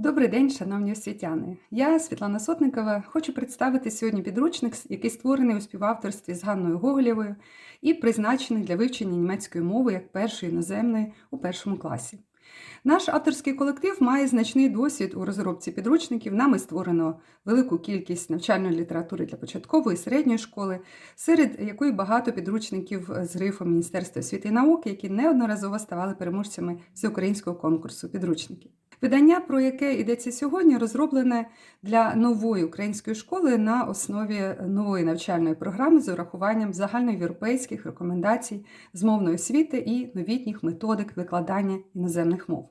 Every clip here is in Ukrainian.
Добрий день, шановні освітяни. Я Світлана Сотникова. Хочу представити сьогодні підручник, який створений у співавторстві з Ганною Гоголєвою і призначений для вивчення німецької мови як першої іноземної у першому класі. Наш авторський колектив має значний досвід у розробці підручників. Нами створено велику кількість навчальної літератури для початкової і середньої школи, серед якої багато підручників з грифом Міністерства освіти і науки, які неодноразово ставали переможцями всеукраїнського конкурсу підручників. Видання, про яке йдеться сьогодні, розроблене для нової української школи на основі нової навчальної програми з урахуванням загальноєвропейських рекомендацій з мовної освіти і новітніх методик викладання іноземних мов.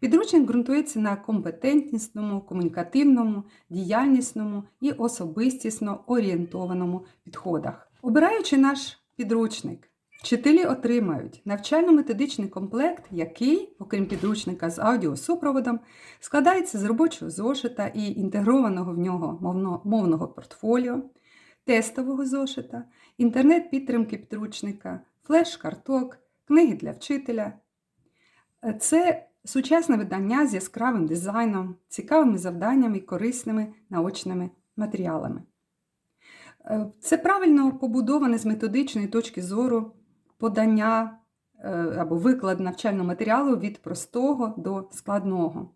Підручник ґрунтується на компетентнісному, комунікативному, діяльнісному і особистісно орієнтованому підходах. Обираючи наш підручник, Вчителі отримають навчально-методичний комплект, який, окрім підручника з аудіосупроводом, складається з робочого зошита і інтегрованого в нього мовного портфоліо, тестового зошита, інтернет-підтримки підручника, флеш-карток, книги для вчителя. Це сучасне видання з яскравим дизайном, цікавими завданнями і корисними наочними матеріалами. Це правильно побудоване з методичної точки зору подання або виклад навчального матеріалу від простого до складного.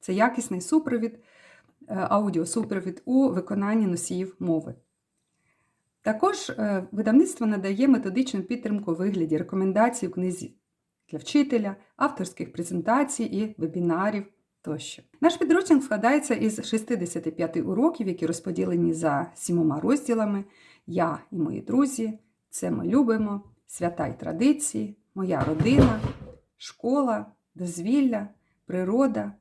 Це якісний супровід, аудіосупровід у виконанні носіїв мови. Також видавництво надає методичну підтримку у вигляді рекомендацій у книзі для вчителя, авторських презентацій і вебінарів тощо. Наш підручник складається із 65 уроків, які розподілені за сімома розділами Я і мої друзі. Це ми любимо свята й традиції, моя родина, школа, дозвілля, природа.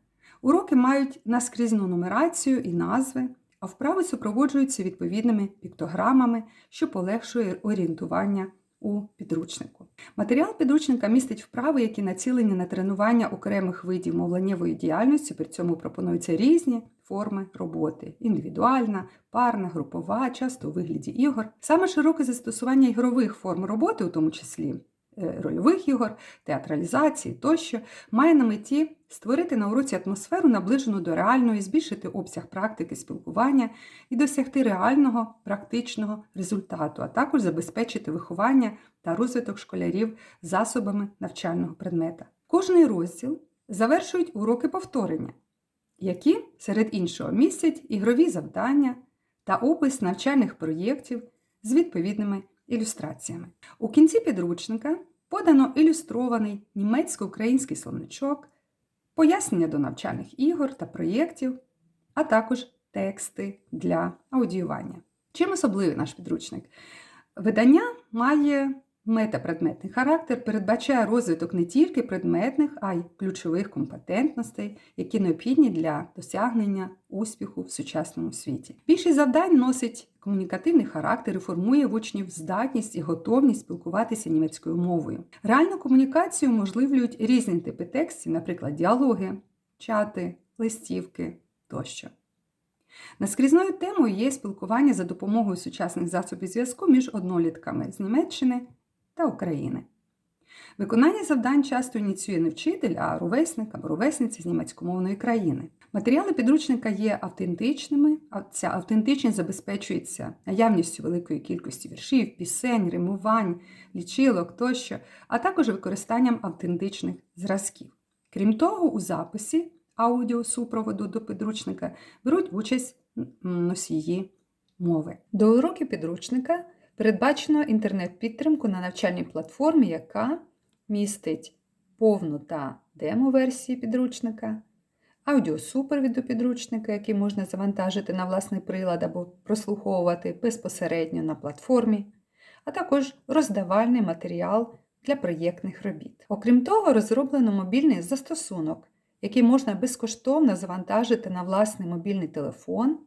Уроки мають наскрізну нумерацію і назви, а вправи супроводжуються відповідними піктограмами, що полегшує орієнтування у підручнику. Матеріал підручника містить вправи, які націлені на тренування окремих видів мовленнєвої діяльності, при цьому пропонуються різні форми роботи: індивідуальна, парна, групова, часто у вигляді ігор. Саме широке застосування ігрових форм роботи, у тому числі рольових ігор, театралізації тощо, має на меті створити на уроці атмосферу, наближену до реальної, збільшити обсяг практики спілкування і досягти реального практичного результату, а також забезпечити виховання та розвиток школярів засобами навчального предмета. Кожний розділ завершують уроки повторення, які серед іншого містять ігрові завдання та опис навчальних проєктів з відповідними ілюстраціями. У кінці підручника подано ілюстрований німецько-український словничок, пояснення до навчальних ігор та проєктів, а також тексти для аудіювання. Чим особливий наш підручник? Видання має метапредметний характер, передбачає розвиток не тільки предметних, а й ключових компетентностей, які необхідні для досягнення успіху в сучасному світі. Більшість завдань носить комунікативний характер і формує в учнів здатність і готовність спілкуватися німецькою мовою. Реальну комунікацію можливлюють різні типи текстів, наприклад, діалоги, чати, листівки тощо. Наскрізною темою є спілкування за допомогою сучасних засобів зв'язку між однолітками з Німеччини та України. Виконання завдань часто ініціює не вчитель, а ровесник або ровесниця з німецькомовної країни. Матеріали підручника є автентичними, а ця автентичність забезпечується наявністю великої кількості віршів, пісень, римувань, лічилок тощо, а також використанням автентичних зразків. Крім того, у записі аудіосупроводу до підручника беруть участь носії мови. До уроків підручника передбачено інтернет-підтримку на навчальній платформі, яка містить повну та демо-версії підручника, аудіосупровід до підручника, який можна завантажити на власний прилад або прослуховувати безпосередньо на платформі, а також роздавальний матеріал для проєктних робіт. Окрім того, розроблено мобільний застосунок, який можна безкоштовно завантажити на власний мобільний телефон,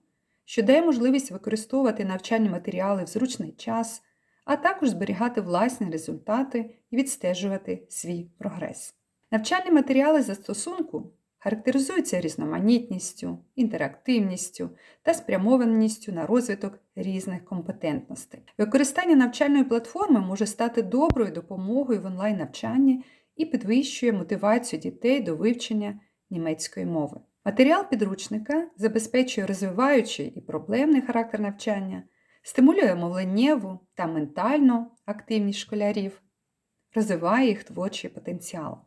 що дає можливість використовувати навчальні матеріали в зручний час, а також зберігати власні результати і відстежувати свій прогрес. Навчальні матеріали застосунку характеризуються різноманітністю, інтерактивністю та спрямованістю на розвиток різних компетентностей. Використання навчальної платформи може стати доброю допомогою в онлайн-навчанні і підвищує мотивацію дітей до вивчення німецької мови. Матеріал підручника забезпечує розвиваючий і проблемний характер навчання, стимулює мовленнєву та ментальну активність школярів, розвиває їх творчий потенціал.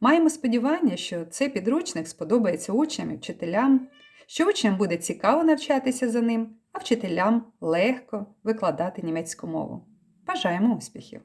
Маємо сподівання, що цей підручник сподобається учням і вчителям, що учням буде цікаво навчатися за ним, а вчителям легко викладати німецьку мову. Бажаємо успіхів!